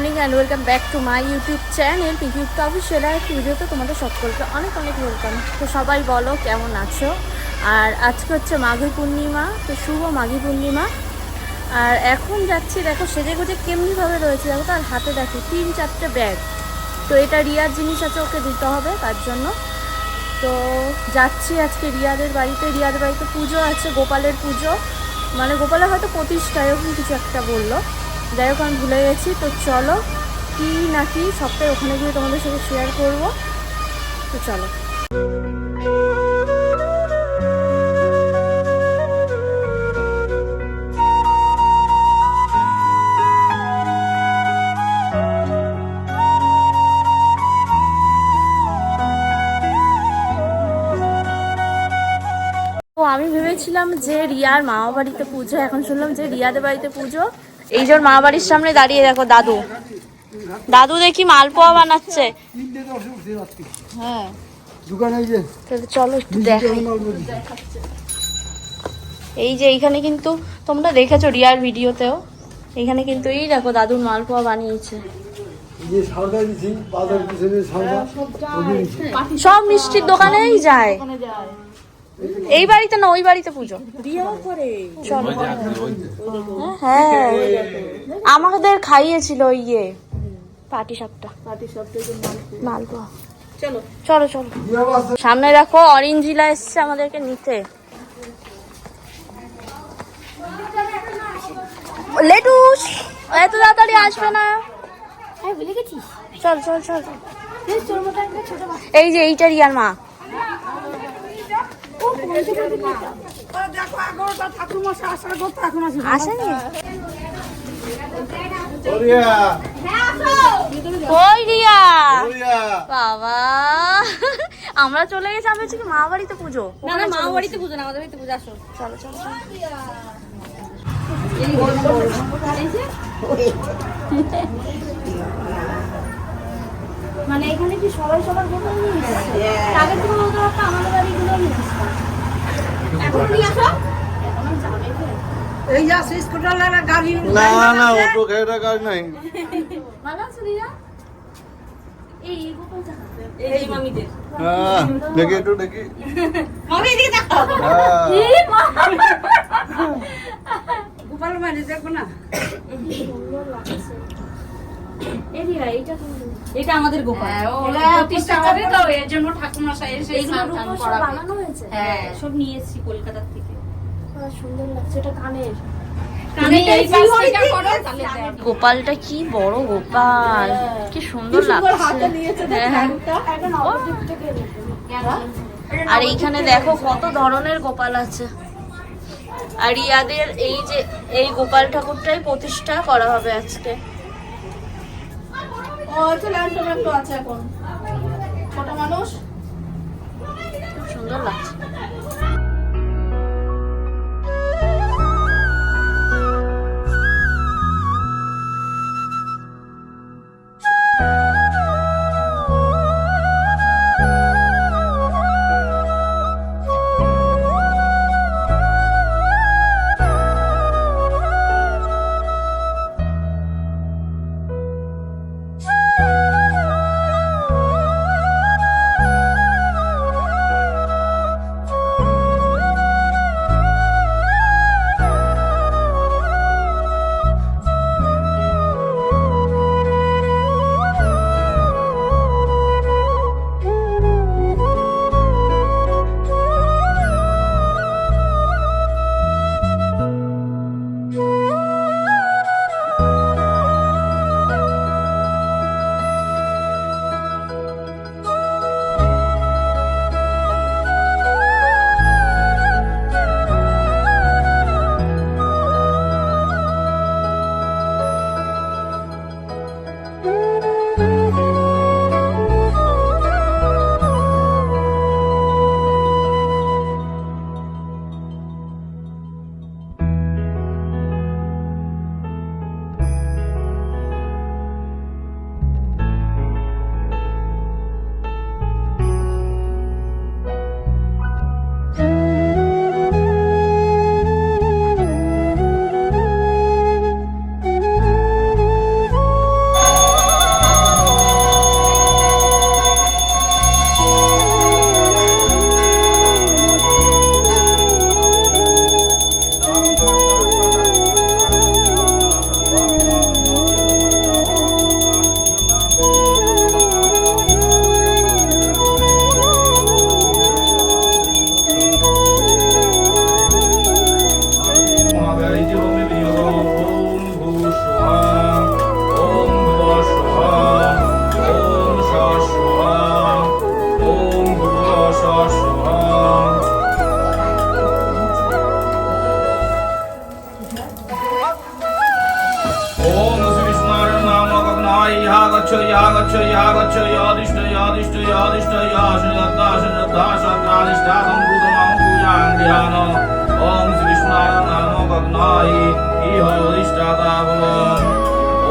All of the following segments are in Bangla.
Morning and welcome back to my YouTube channel পিকিউট official আর ভিডিওতে তোমাদের সকলকে অনেক অনেক ওয়েলকাম তো সবাই বলো, কেমন আছো? আর আজকে হচ্ছে মাঘী পূর্ণিমা, তো শুভ মাঘী পূর্ণিমা। আর এখন যাচ্ছি, দেখো সেজে গুজে কেমনিভাবে রয়েছে, দেখো তার হাতে দেখো তিন চারটে ব্যাগ তো এটা রিয়ার জিনিস আছে, ওকে দিতে হবে তার জন্য। তো যাচ্ছি আজকে রিয়াদের বাড়িতে রিয়াদের বাড়িতে পুজো আছে, গোপালের পুজো। মানে গোপালের হয়তো প্রতিষ্ঠা এরকম কিছু একটা বলল। যাই হোক, আমি ভুলে গেছি। তো চলো, কি না কি সবটাই ওখানে গিয়ে তোমাদের সাথে শেয়ার করব। তো চলো। আমি ভেবেছিলাম যে রিয়ার মামা বাড়িতে পুজো, এখন শুনলাম যে রিয়াদের বাড়িতে পুজো। এই যে ওর মা বাড়ির সামনে দাঁড়িয়ে দেখো দাদু। দাদু দেখি মালপোয়া বানাচ্ছে। হ্যাঁ। এই যে। তাহলে চলো একটু এই যে এইখানে কিন্তু তোমরা দেখেছ রিয়ার ভিডিওতেও। এখানে কিন্তু এই দেখো দাদুর মালপোয়া বানিয়েছে। সব মিষ্টির দোকানেই যায়। এই বাড়িতে না ওই বাড়িতে পুজো। চলো। হ্যাঁ আমাদের খাইয়েছিল ওই ইয়ে পাটি সাপটা। মালপোয়া। চলো। চলো চলো। সামনে দেখো অরেঞ্জিলা এসছে আমাদেরকে নিতে। লেটুস এত তাড়াতাড়ি আসবে না। চল চল চল চল। এই যে এইটা রিয়ার মা। বাবা। আমরা চলে গেছি আমরা হচ্ছে কি মা বাড়িতে পুজো। না না মা বাড়িতে পুজো না আমাদের বাড়িতে পুজো আসো। চলো চলো চলো। মানে এখানে কি সবাই সবার গোপাল নিয়ে এসেছে আগে তুমি বলতে পারতো আমাদের বাড়িগুলো নিয়ে আসতো এখন নিয়ে আসো? এই যা শেষ কোটাল লাগা গাড়ি না না অটো ঘেরা কাজ নাই। ভালো আছো রিয়া এই এই গোপাল চাকা এই মামিদের। হ্যাঁ দেখি একটু দেখি। মামি এদিকে দেখো। হ্যাঁ। এই মা। গোপাল মানে দেখো না। এটা আমাদের গোপাল। প্রতিষ্ঠা করে তো এর জন্য এসে। বানানো হয়েছে? হ্যাঁ। সব নিয়ে এসেছি কলকাতা থেকে। সুন্দর লাগছে এটা কানের। গোপালটা কি বড় গোপাল। কি সুন্দর লাগছে। হ্যাঁ। আর এইখানে দেখো কত ধরনের গোপাল আছে। আর ইয়াদের এই যে এই গোপাল ঠাকুরটাই প্রতিষ্ঠা করা হবে আজকে। আছে এখন। ছোট মানুষ? খুব সুন্দর লাগছে। यादिष्ट यादिष्ट या श्रद्धा श्रद्धा श्रद्धादिष्टा संपूतमं पूजां ध्यान ॐ श्री विष्णाय नमो भग्नाय इह अधिष्ठाता भवम्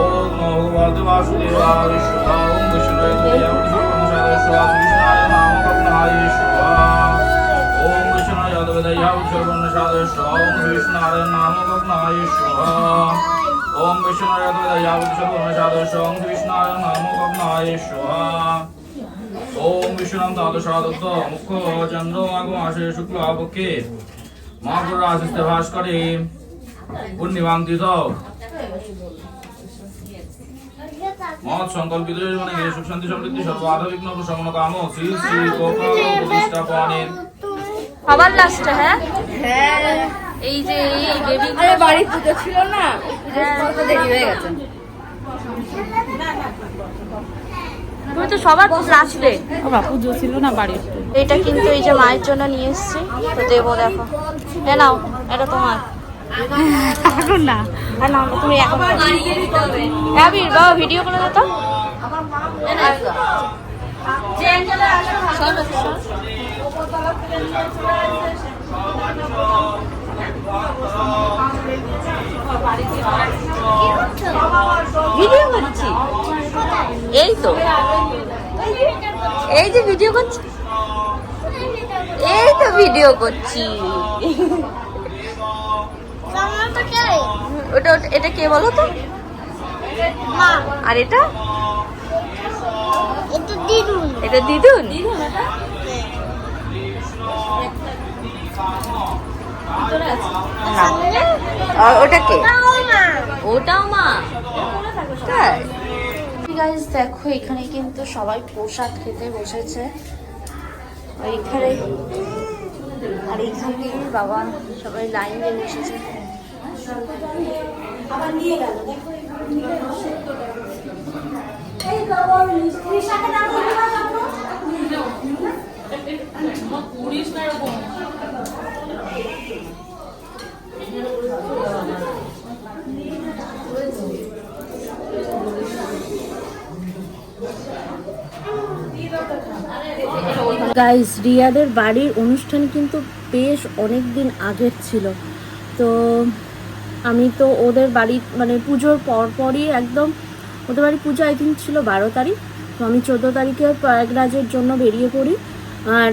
ॐ नमो भगवते वासुदेवाय विष्णुः ॐ विष्णुवे तुभ्यं सर्वंशादेश्वा विष्णाय नमो भग्नाय स्वाहा ॐ विष्णुय यद्वेदया सर्वंशादेश्वा ॐ विष्णाय नमो भग्नाय स्वाहा ॐ विष्णुय यद्वेदया सर्वंशादेश्वा ॐ विष्णाय नमो भग्नाय स्वाहा ওম বিশ্বনাথ আদশাদত্ত মুখ্য চন্দ্র মাঘ মাসে শুক্ল পক্ষে মহাপুর আসিস্তে ভাস করে পূর্ণিমাঙ্কিত মহৎ সংকল্পিত মানে সুখ শান্তি সমৃদ্ধি সর্ব আধবিঘ্ন প্রশমন কাম শ্রী শ্রী গোপাল প্রতিষ্ঠাপনের আবার লাস্টটা হ্যাঁ? হ্যাঁ। এই যে এই দেবী বাড়ির পুজো ছিল না। হ্যাঁ। পুজো দেরি হয়ে গেছে। তো সবার লাস্টে বাবা পুজো ছিল না বাড়ির। এটা কিন্তু এই যে মায়ের জন্য নিয়ে এসেছি। তো দেবো দেখো। এ নাও এটা তোমার। এখন না। আর নাও তুমি এখন আবির বাবা ভিডিও করে দাও তো। ভিডিও করছি? এই তো। এই যে ভিডিও করছি? এই তো ভিডিও করছি। ওটা এটা কে বলো তো? আর এটা? এটা দিদুন। না। আর ওটা কে? ওটাও মা। তাই? গাইজ দেখো এখানে কিন্তু সবাই প্রসাদ খেতে বসেছে। এখানে আর এখানে বাবা সবাই লাইন দিয়ে বসেছে গাইস রিয়াদের বাড়ির অনুষ্ঠান কিন্তু বেশ অনেক দিন আগের ছিল। তো আমি তো ওদের বাড়ি মানে পুজোর পরপরই একদম, ওদের বাড়ি পুজো আই থিঙ্ক ছিল বারো তারিখ। তো আমি চোদ্দ তারিখে প্রয়াগরাজের জন্য বেরিয়ে পড়ি। আর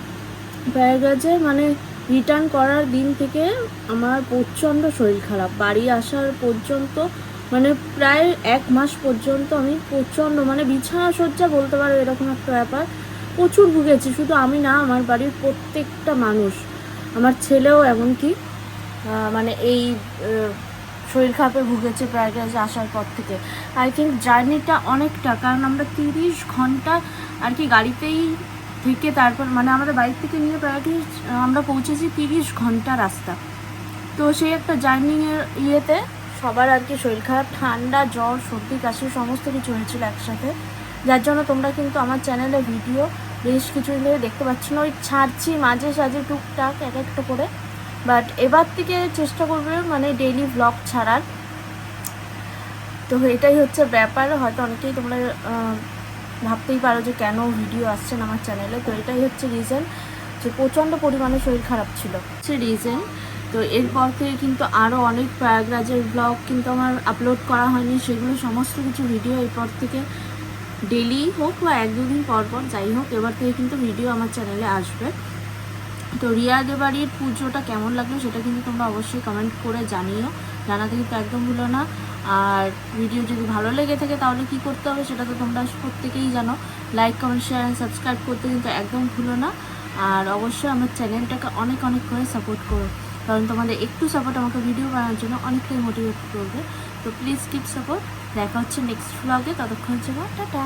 প্রয়াগরাজে মানে রিটার্ন করার দিন থেকে আমার প্রচণ্ড শরীর খারাপ। বাড়ি আসার পর্যন্ত মানে প্রায় এক মাস পর্যন্ত আমি প্রচণ্ড মানে বিছানা শয্যা বলতে পারো এরকম একটা ব্যাপার। প্রচুর ভুগেছি, শুধু আমি না, আমার বাড়ির প্রত্যেকটা মানুষ, আমার ছেলেও এমনকি মানে এই শরীর খারাপে ভুগেছে প্রয়াগরাজে আসার পর থেকে। আই থিঙ্ক জার্নিটা অনেকটা, কারণ আমরা তিরিশ ঘণ্টা আর কি গাড়িতেই থেকে তারপর মানে আমাদের বাড়ি থেকে নিয়ে প্রয়াগরাজ আমরা পৌঁছেছি তিরিশ ঘণ্টা রাস্তা। তো সেই একটা জার্নিংয়ের ইয়েতে সবার আর কি শরীর খারাপ, ঠান্ডা, জ্বর, সর্দি, কাশি, সমস্ত কিছু হয়েছিল একসাথে। যার জন্য তোমরা কিন্তু আমার চ্যানেলে ভিডিও বেশ কিছু ধরে দেখতে পাচ্ছি না ওই ছাড়ছি, মাঝে সাঝে টুকটাক, এক একটা করে। বাট এবার থেকে চেষ্টা করবে মানে ডেইলি ব্লগ ছাড়ার। তো এটাই হচ্ছে ব্যাপার। হয়তো অনেকেই তোমরা ভাবতেই পারো যে কেন ভিডিও আসছে না আমার চ্যানেলে তো এটাই হচ্ছে রিজন যে প্রচণ্ড পরিমাণে শরীর খারাপ ছিল। হচ্ছে রিজন তো এরপর থেকে কিন্তু আরও অনেক প্রয়াগরাজের ব্লগ কিন্তু আমার আপলোড করা হয়নি। সেগুলো সমস্ত কিছু ভিডিও এরপর থেকে ডেলি হোক বা এক দুদিন পর পর যাই হোক, এবার থেকে কিন্তু ভিডিও আমার চ্যানেলে আসবে। তো রিয়াদের বাড়ির পুজোটা কেমন লাগল সেটা কিন্তু তোমরা অবশ্যই কমেন্ট করে জানিও। জানাতে কিন্তু একদম ভুলো না। আর ভিডিও যদি ভালো লেগে থাকে তাহলে কি করতে হবে সেটা তো তোমরা প্রত্যেকেই জানো। Like comment share and subscribe করতে কিন্তু একদম ভুলো না। আর অবশ্যই আমার চ্যানেলটাকে অনেক অনেক করে সাপোর্ট করো। কারণ তোমাদের একটু সাপোর্ট আমাকে ভিডিও বানানোর জন্য অনেকটাই মোটিভেট করবে। তো প্লিজ কিপ সাপোর্ট দেখা হচ্ছে নেক্সট ব্লগে ততক্ষণ জন্য টাটা।